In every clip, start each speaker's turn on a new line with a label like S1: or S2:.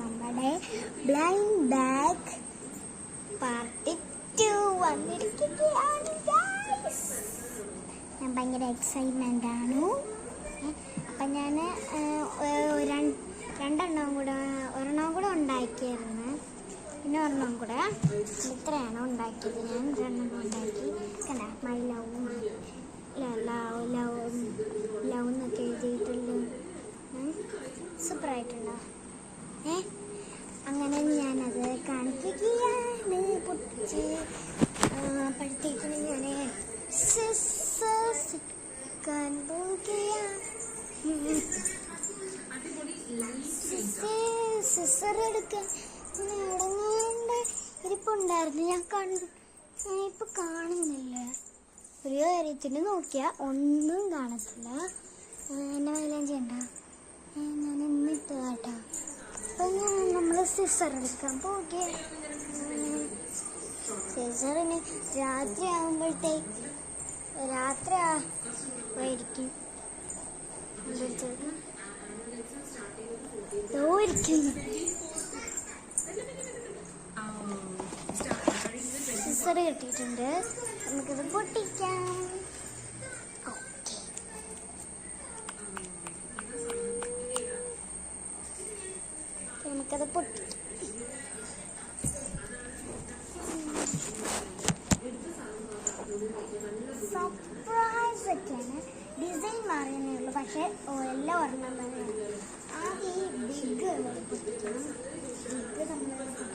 S1: നമ്മുടെ blind bag party വന്നിരിക്കുകയാണ്. ഞാൻ ഭയങ്കര എക്സൈറ്റ്മെന്റ് ആണ്. അപ്പം ഞാൻ രണ്ടെണ്ണം കൂടെ ഒരെണ്ണം കൂടെ ഉണ്ടാക്കിയായിരുന്നു. പിന്നെ ഒരെണ്ണം കൂടെ ഇത്രയാണ് ഉണ്ടാക്കിയത്. ഞാൻ രണ്ടെണ്ണം ഉണ്ടാക്കി. കണ്ട? മൈ ഇരിപ്പുണ്ടായിരുന്നു ഞാൻ കണ്ടു. ഇപ്പൊ കാണുന്നില്ല. ഒരു കാര്യത്തിന് നോക്കിയാൽ ഒന്നും കാണത്തില്ല. എന്നെ വൈലാൻ ചെയ്യണ്ട. ഞാൻ എന്നിട്ട് കേട്ടോ അപ്പൊ ഞാൻ നമ്മൾ സിസർ എടുക്കാൻ പോകെ സിസറിന് രാത്രി ആകുമ്പോഴത്തേക്ക് രാത്രി ആയിരിക്കും ഇരിക്കുന്നു. സിസർ കിട്ടിയിട്ടുണ്ട്. നമുക്കിത് പൊട്ടിക്കാം. നമുക്കത് പൊട്ടിക്കാം സർപ്രൈസ് ഒക്കെയാണ്. ഡിസൈൻ മാറിയേ ഉള്ളൂ. പക്ഷേ എല്ലാം ഒരെണ്ണം തന്നെയാണ്. ഈ ബിഗ് പൊട്ടിക്കണം. ബിഗ് നമ്മൾ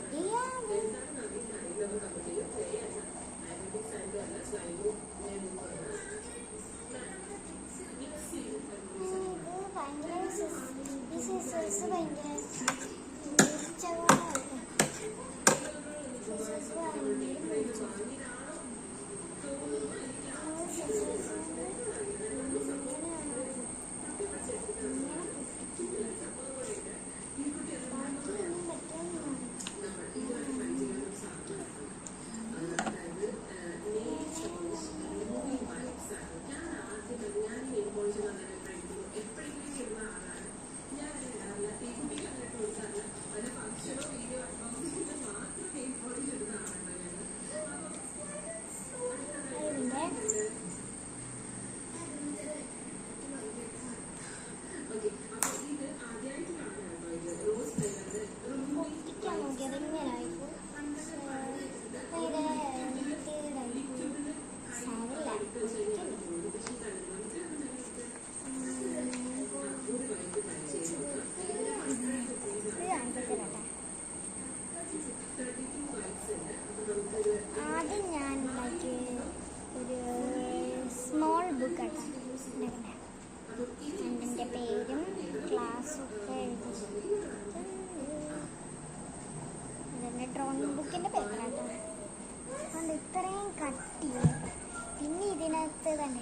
S1: തന്നെ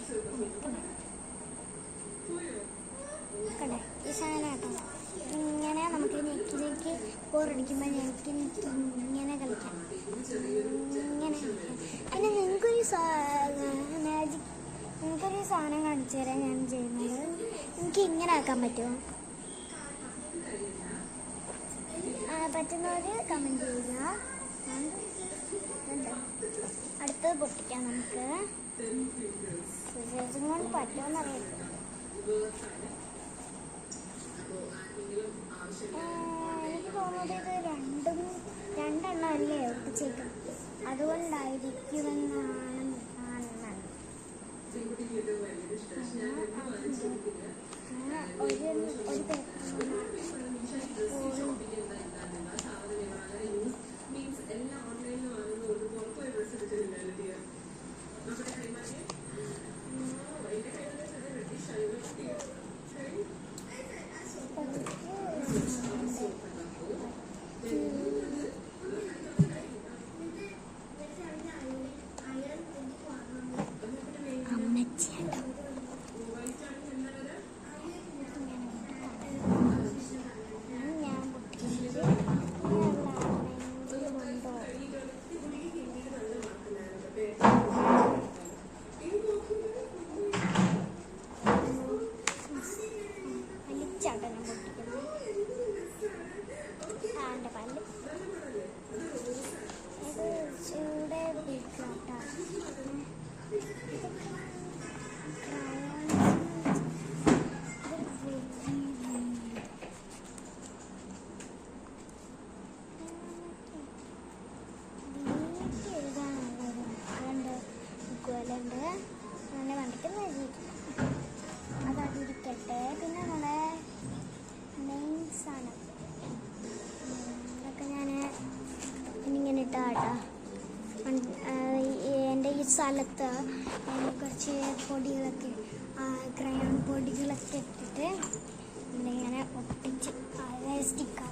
S1: കണ്ടേ ഈ സാധനം കേട്ടോ. ഇങ്ങനെ നമുക്ക് നെക്കിലേക്ക് ബോറടിക്കുമ്പോൾ ഞെക്കി ഇങ്ങനെ കളിക്കാം. ഇങ്ങനെ. പിന്നെ നിങ്ങൾക്കൊരു മാജിക് നിങ്ങൾക്കൊരു സാധനം കാണിച്ചു തരാൻ ഞാൻ ചെയ്യുന്നത്. എനിക്ക് ഇങ്ങനെ ആക്കാൻ പറ്റുമോ? ആ, കമന്റ് ചെയ്യുക. പൊട്ടിക്കാം നമുക്ക്. കൊണ്ട് പറ്റുമെന്ന് അറിയില്ല എനിക്ക് തോന്നുന്നത് ഇത് രണ്ടും രണ്ടെണ്ണം അല്ലേ ഒപ്പിച്ചേക്കാം അതുകൊണ്ടായിരിക്കുമെന്നാണ് ഒരു ഒരു സ്ഥലത്ത് കുറച്ച് പൊടികളൊക്കെ ക്രയോൺ പൊടികളൊക്കെ ഇട്ടിട്ട് ഇങ്ങനെ ഒട്ടിച്ച് സ്റ്റിക്കാം.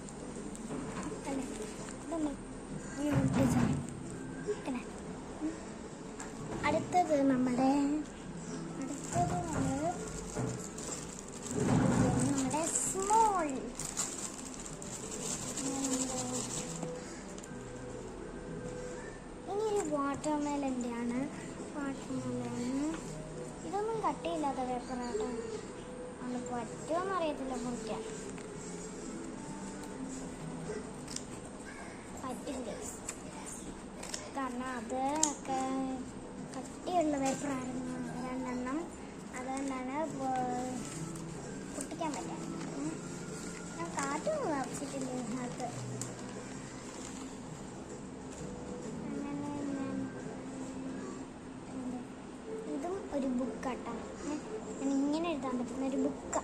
S1: അടുത്തത് നമ്മുടെ അടുത്തത് നമ്മൾ നമ്മുടെ സ്മോൾ ഇനി ഒരു വാട്ടർമെലന്റെ വാട്ടർമെലൻ ഇതൊന്നും കട്ടിയില്ലാത്ത പേപ്പറാട്ടോ അത് പറ്റുമെന്ന് അറിയത്തില്ല മുറിക്കാൻ. പറ്റില്ല. കാരണം ഒക്കെ കട്ടിയുള്ള പേപ്പറായിരുന്നു രണ്ടെണ്ണം അതുകൊണ്ടാണ് പൊ- പൊട്ടിക്കാൻ പറ്റാത്തത് ഉം. ഞാൻ കാറ്റും നിറച്ചിട്ടില്ല ഇതിനകത്ത് അങ്ങനെ ഞാൻ എന്ത്? ഇതും ഒരു ഞാൻ ഇങ്ങനെ എഴുതാൻ പറ്റുന്ന ഒരു ബുക്കാ.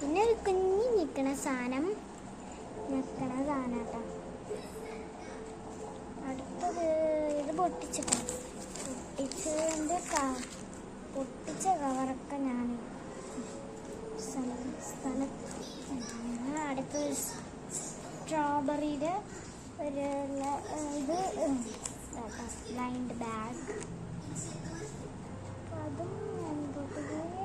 S1: പിന്നെ ഒരു കുഞ്ഞി നിൽക്കണ സാധനം. നിൽക്കണ സാധനം കേട്ടോ അടുത്തത് ഇത് പൊട്ടിച്ചിട്ടാണ് പൊട്ടിച്ചതിന്റെ പൊട്ടിച്ച കവറൊക്കെ ഞാൻ സ്ഥലം സ്ഥലം. അടുത്തത് സ്ട്രോബെറിയുടെ ഒരു ഇത് ബ്ലൈൻഡ് ബാഗ് അതും ഞാൻ പൊട്ടുകയാണ്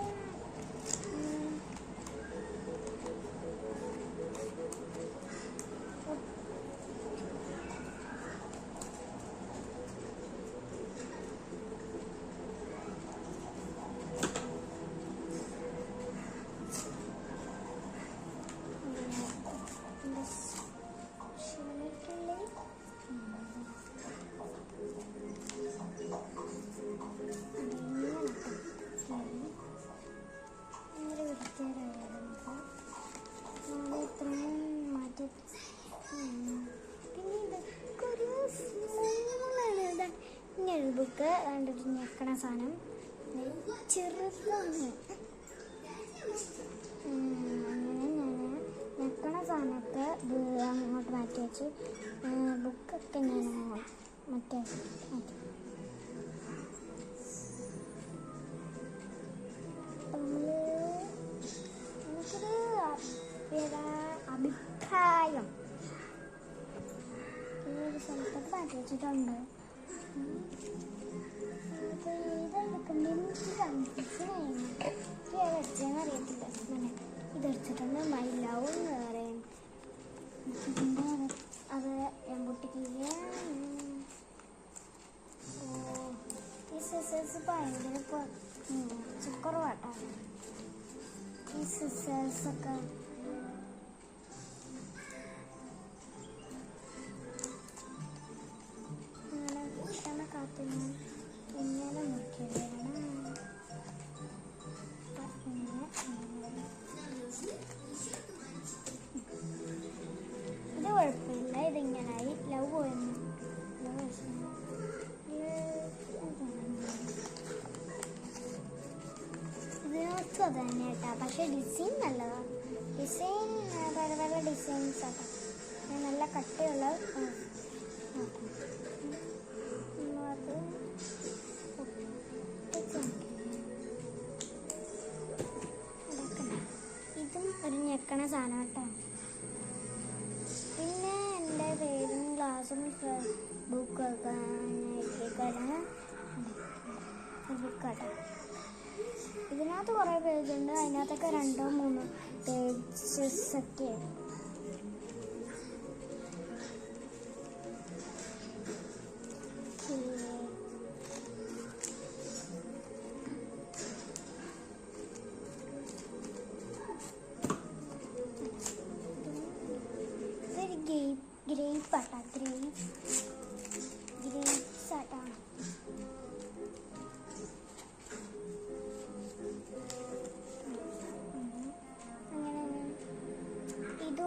S1: കണ്ടിട്ട് ഞെക്കണ സാധനം. ചെറുതാണ്. അങ്ങനെ ഞാൻ ഞെക്കണ സാധനമൊക്കെ അങ്ങോട്ട് മാറ്റി വെച്ച്. ബുക്കൊക്കെ ഞാൻ മറ്റേ ഈ സിസേഴ്സ് ഒക്കെ അങ്ങനെ ഡിസൈൻ നല്ലതാണ് ഡിസൈൻ പല പല ഡിസൈൻസ് ആക്കാം. നല്ല കട്ടിയുള്ള അതിനകത്തൊക്കെ രണ്ടോ മൂന്നോ പേജസ് ഒക്കെ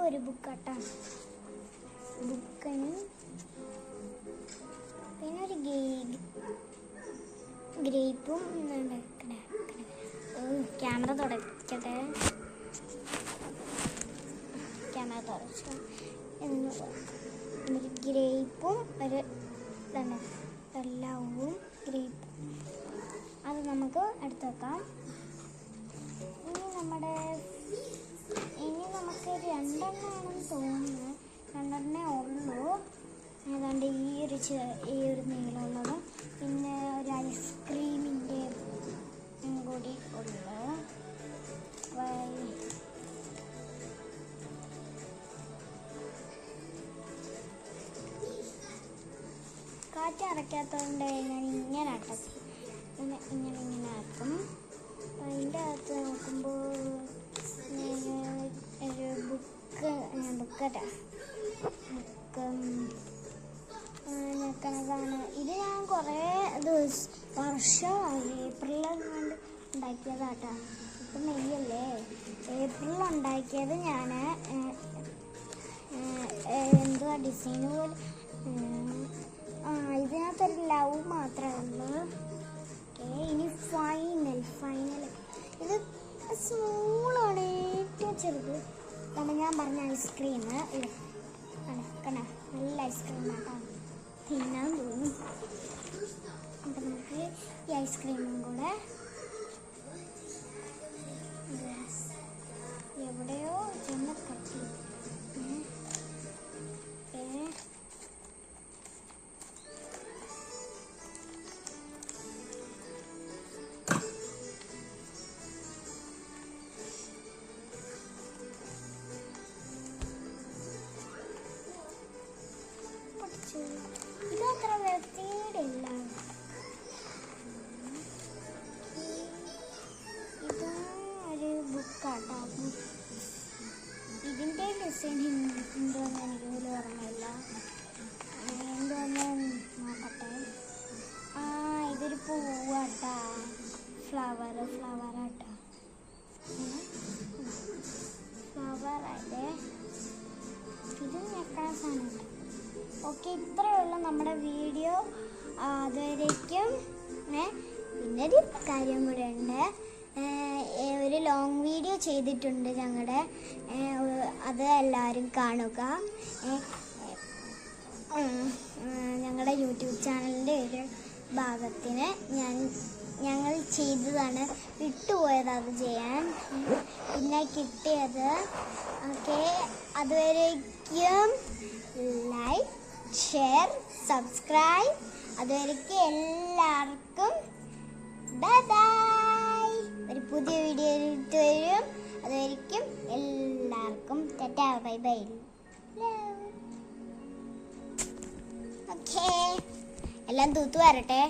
S1: ഒരു ബുക്കാട്ടാണ് ബുക്കിന് പിന്നെ ഒരു ഗ്രേപ്പും ക്യാമറ തുടക്കട്ടെ. ക്യാമറ തുടച്ചു. ഒരു ഗ്രേപ്പും ഒരു ഇതാണ്. എല്ലാവും ഗ്രേപ്പും. അത് നമുക്ക് എടുത്ത് വെക്കാം. ഈ ഈ ഒരു നീളമുള്ളത് പിന്നെ ഒരു ഐസ്ക്രീമിന്റെ കൂടി ഉള്ളത് കാറ്റ് അടയ്ക്കാത്തതുകൊണ്ട് ഞാൻ ഇങ്ങനെ അടച്ചു ഇങ്ങനെ ഇങ്ങനെ ഇങ്ങനെ ആക്കും. അതിന്റെ അകത്ത് നോക്കുമ്പോൾ ഒരു ബുക്ക് ബുക്കട്ടാ ബുക്ക് നിൽക്കണതാണ് ഇത് ഞാൻ കുറേ ദിവസം വർഷമായി ഏപ്രിലെങ്ങാണ്ട് ഉണ്ടാക്കിയതാട്ടാ. ഇപ്പം മെയ്യല്ലേ ഏപ്രിലിൽ ഉണ്ടാക്കിയത് ഞാൻ എന്തുവാ ഡിസൈൻ പോലെ ഇതിനകത്തൊരു ലവ് മാത്രമേ ഉള്ളൂ ഇനി ഫൈനൽ ഫൈനൽ ഇത് സ്മൂളാണ് ഏറ്റവും ചെറുത്. കാരണം ഞാൻ പറഞ്ഞ ഐസ്ക്രീം കണക്കണ നല്ല ഐസ്ക്രീം ആട്ടോ. തിന്നാൻ തോന്നും അപ്പം നമുക്ക് ഈ ഐസ്ക്രീമും കൂടെ ഡിസൈൻ എന്തോന്ന് എനിക്ക് പോലും ഓർമ്മയില്ല ആ, എന്തോന്ന് നോക്കട്ടെ. ആ ഇതൊരു പൂവാട്ടാ. ഫ്ലവർ ഫ്ലവർ ഫ്ലവറല്ലേ ഇത് ഞെക്കാൻ സാധനം ഓക്കെ ഇത്രയുള്ള നമ്മുടെ വീഡിയോ. അതുവരേക്കും പിന്നെ ഒരു കാര്യം കൂടെ ഉണ്ട്. ഒരു ലോങ് വീഡിയോ ചെയ്തിട്ടുണ്ട് ഞങ്ങളുടെ അത് എല്ലാവരും കാണുക. ഞങ്ങളുടെ യൂട്യൂബ് ചാനലിന്റെ ഒരു ഭാഗത്തിന് ഞാൻ ഞങ്ങൾ ചെയ്തതാണ് വിട്ടുപോയത് അത് ചെയ്യാൻ. പിന്നെ കിട്ടിയത് ഓക്കെ അതുവരേക്കും ലൈക്ക് ഷെയർ സബ്സ്ക്രൈബ് അതുവരേക്കും എല്ലാവർക്കും ബൈ പുതിയ വീഡിയോ വരും അതുവരേക്കും എല്ലാവർക്കും തെറ്റാ ബൈ ബൈ. ഓക്കേ എല്ലാം തൂത്തു വരട്ടെ